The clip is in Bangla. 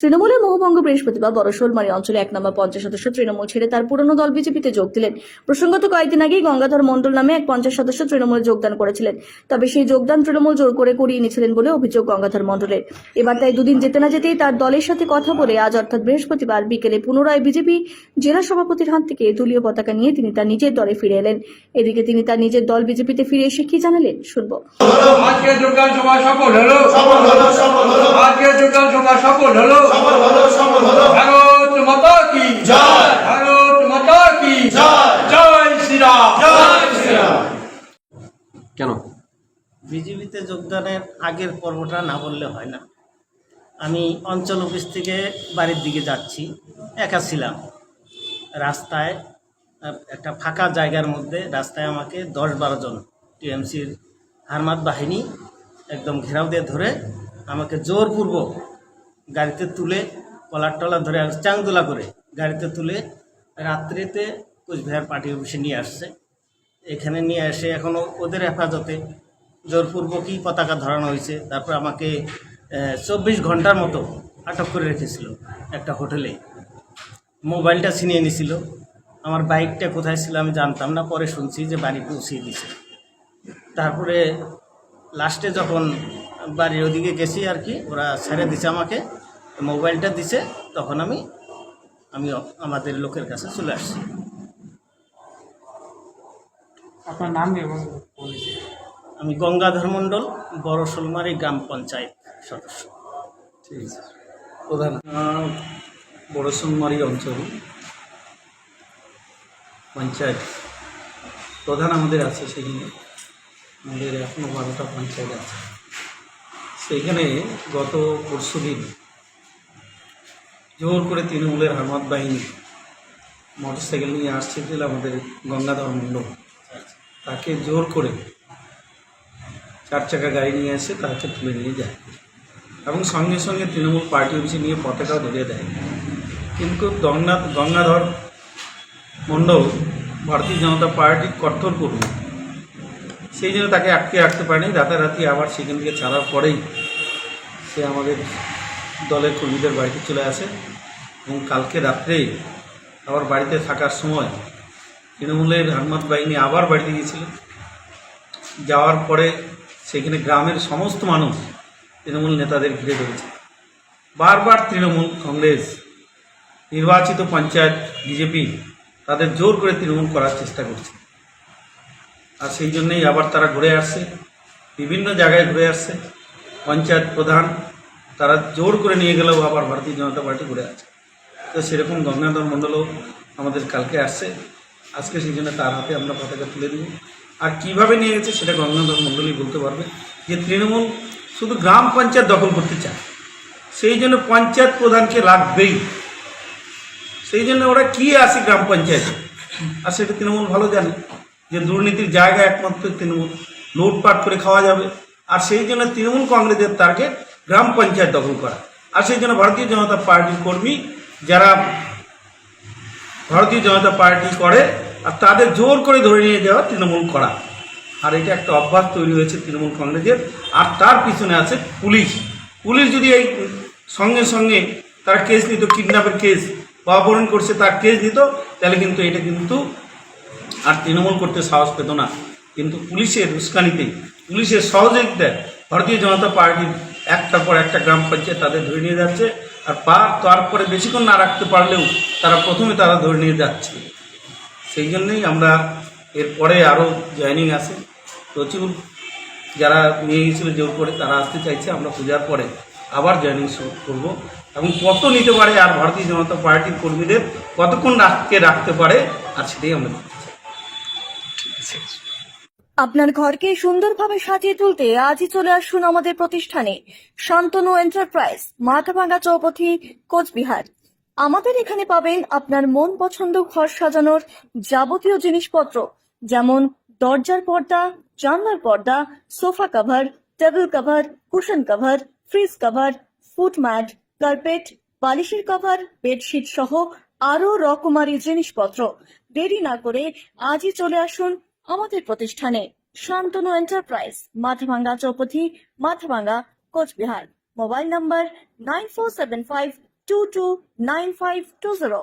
তৃণমূলের মোহভঙ্গ বৃহস্পতিবার বড় শোলমারি অঞ্চলে এক নম্বর পঞ্চাশ সদস্য তৃণমূল ছেড়ে তার পুরনো দল বিজেপিতে যোগ দিলেন। প্রসঙ্গত কয়েকদিন আগেই গঙ্গাধর মণ্ডল নামে এক পঞ্চাশ সদস্য তৃণমূলে যোগদান করেছিলেন। তবে সেই যোগদান তৃণমূল জোর করে করিয়ে নিয়েছিলেন বলে অভিযোগ গঙ্গাধর মণ্ডলের। এবার তাই দুদিন যেতে না যেতেই তার দলের সাথে কথা বলে আজ অর্থাৎ বৃহস্পতিবার বিকেলে পুনরায় বিজেপি জেলা সভাপতির হাত থেকে দলীয় পতাকা নিয়ে তিনি তার নিজের দলে ফিরে এলেন। এদিকে তিনি তার নিজের দল বিজেপিতে ফিরে এসে কি জানালেন শুনব। আজকের যোগদান সভা সফল হলো। সফল হলো সফল হলো। আজকের যোগদান সভা সফল হলো সফল হলো ভারত মাতা কি জয়। ভারত মাতা কি জয়। জয় শ্রীরাম জয় শ্রীরাম কেন? বিজেপিতে যোগদানের আগের পর্বটা না বললে হয় না। আমি অঞ্চল অফিস থেকে বাড়ির দিকে যাচ্ছি, একা ছিলাম। রাস্তায়, একটা ফাঁকা জায়গার মধ্যে রাস্তায় আমাকে দশ বারো জন টিএমসির হারমাত বাহিনী একদম ঘেরাও দিয়ে ধরে আমাকে জোরপূর্বক গাড়িতে তুলে, কলার টলার ধরে চাংদোলা করে গাড়িতে তুলে রাত্রিতে কোচবিহার পার্টি অফিসে নিয়ে আসছে। এখানে নিয়ে এসে এখনও ওদের হেফাজতে জোরপূর্বকই পতাকা ধরানো হয়েছে। তারপর আমাকে চব্বিশ ঘণ্টার মতো আটক করে রেখেছিল একটা হোটেলে। মোবাইলটা ছিনিয়ে নিছিল আমার বাইকটা কোথায় ছিল আমি জানতাম না, পরে শুনছি যে বাড়ি পৌঁছিয়ে দিছে তারপরে লাস্টে যখন বাড়ির ওদিকে গেছি আর কি, ওরা ছেড়ে দিছে আমাকে, মোবাইলটা দিছে তখন আমি আমি আমাদের লোকের কাছে চলে আসছি। আপনার নাম এবং আমি গঙ্গাধর মণ্ডল বড় শোলমারি গ্রাম পঞ্চায়েত সদস্য। ঠিক আছে। প্রধান আহ, বড়সুনমারি অঞ্চল পঞ্চায়েত। প্রধান আমাদের আছে সেখানে। আমাদের এখনও বারোটা পঞ্চায়েত আছে। সেইখানে গত পরশু দিন জোর করে তৃণমূলের হামাদ বাহিনী মোটরসাইকেল নিয়ে আসছিল আমাদের গঙ্গাধর মণ্ডল। তাকে জোর করে চার চাকা গাড়ি নিয়ে এসে তাকে তুলে নিয়ে যায়। এবং সঙ্গে সঙ্গে তৃণমূল পার্টি অফিসে নিয়ে পতাকাও ধরিয়ে দেয়। কিন্তু গঙ্গাধ গঙ্গাধর মণ্ডল, ভারতীয় জনতা পার্টির কঠোর কর্মী সেই জন্য তাকে আটকে রাখতে পারেনি। রাতারাতি আবার সেখান থেকে ছাড়ার পরেই সে আমাদের দলের কর্মীদের বাড়িতে চলে আসে। এবং কালকে রাত্রে আবার বাড়িতে থাকার সময় তৃণমূলের হারমাত বাহিনী আবার বাড়িতে গিয়েছিল। যাওয়ার পরে সেখানে গ্রামের সমস্ত মানুষ তৃণমূল নেতাদের ঘিরে ধরেছে। বারবার তৃণমূল, কংগ্রেস, নির্বাচিত পঞ্চায়েত, বিজেপি তাদের জোর করে তৃণমূল করার চেষ্টা করছে। আর সেই জন্যই আবার তারা ঘুরে আসছে, বিভিন্ন জায়গায় ঘুরে আসছে। পঞ্চায়েত প্রধান তারা জোর করে নিয়ে গেলেও আবার ভারতীয় জনতা পার্টি ঘুরে আসছে। তো সেরকম গঙ্গাধর মণ্ডলও আমাদের কালকে আসছে। আজকে সেই জন্য তার হাতে আমরা পতাকা তুলে দিব। আর কীভাবে নিয়ে গেছে সেটা গঙ্গাধর মণ্ডলই বলতে পারবে। যে তৃণমূল শুধু গ্রাম পঞ্চায়েত দখল করতে চায়। সেই জন্য পঞ্চায়েত প্রধানকে লাগবেই। সেই জন্য ওরা কি আসে গ্রাম পঞ্চায়েতে? আর সেটা তৃণমূল ভালো জানে। যে দুর্নীতির জায়গা একমাত্র তৃণমূল। লুটপাট করে খাওয়া যাবে। আর সেই জন্য তৃণমূল কংগ্রেসের টার্গেট গ্রাম পঞ্চায়েত দখল করা। আর সেই জন্য ভারতীয় জনতা পার্টির কর্মী যারা ভারতীয় জনতা পার্টি করে আর তাদের জোর করে ধরে নিয়ে যাওয়া তৃণমূল করা। আর এটা একটা অভ্যাস তৈরি হয়েছে তৃণমূল কংগ্রেসের। আর তার পিছনে আছে পুলিশ। পুলিশ যদি এই সঙ্গে সঙ্গে তারা কেস নিত, কিডন্যাপের কেস, বা অপহরণ করছে তার কেস নিত, তাহলে কিন্তু এটা কিন্তু আর তৃণমূল করতে সাহস পেত না। কিন্তু পুলিশের উস্কানিতে, পুলিশের সহযোগিতায় ভারতীয় জনতা পার্টির একটার পর একটা গ্রাম পঞ্চায়েত তাদের ধরে নিয়ে যাচ্ছে। আর পা তারপরে বেশিক্ষণ না রাখতে পারলেও তারা প্রথমে তারা ধরে নিয়ে যাচ্ছে। সেই জন্যই আমরা এরপরে আরও জয়েনিং আছে। প্রচুর যারা নিয়ে গেছিল জোর করে তারা আসতে চাইছে, আমরা পূজার পরে আবার জয়েনিং শুরু করব। এবং কত নিতে পারে আর ভারতীয় জনতা পার্টির কর্মীদের কতক্ষণ রাখতে রাখতে পারে, আর সেটাই আমরা। আপনার ঘরকে সুন্দরভাবে সাজিয়ে তুলতে আজই চলে আসুন আমাদের প্রতিষ্ঠানে। শান্তনু এন্টারপ্রাইজ মাথাভাঙ্গা চৌপথি, কোচবিহার। আমাদের এখানে পাবেন আপনার মন পছন্দ ঘর সাজানোর যাবতীয় জিনিসপত্র, যেমন দরজার পর্দা, জানলার পর্দা, sofa cover, table cover, cushion cover, fridge cover, foot mat, carpet, বালিশের কভার, বেডশিট সহ আরও রকমারি জিনিসপত্র। দেরি না করে আজই চলে আসুন আমাদের প্রতিষ্ঠানে Shantanu enterprise, Mathabhanga চৌপথি, Mathabhanga Cooch Behar. Mobile number nine four seven five two two nine five two zero.